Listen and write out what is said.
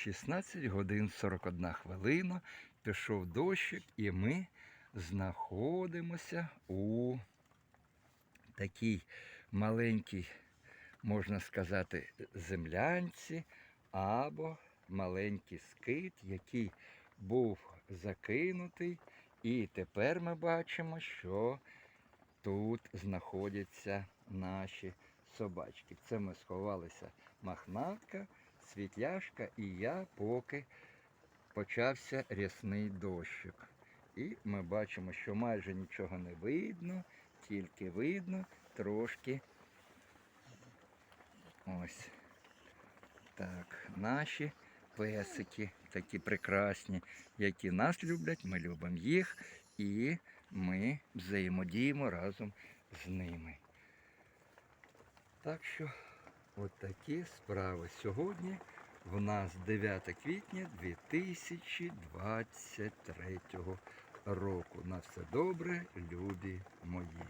16 годин 41 хвилина. Пішов дощик, і ми знаходимося у такій маленькій, можна сказати, землянці або маленький скит, який був закинутий. І тепер ми бачимо, що тут знаходяться наші собачки. Це ми сховалися махнатка, світляшка і я, поки почався рясний дощик. І ми бачимо, що майже нічого не видно, тільки видно трошки. Ось. Так, наші песики такі прекрасні, які нас люблять, ми любимо їх і ми взаємодіємо разом з ними. Так що, от такі справи. Сьогодні в нас 9 квітня 2023 року. На все добре, любі мої.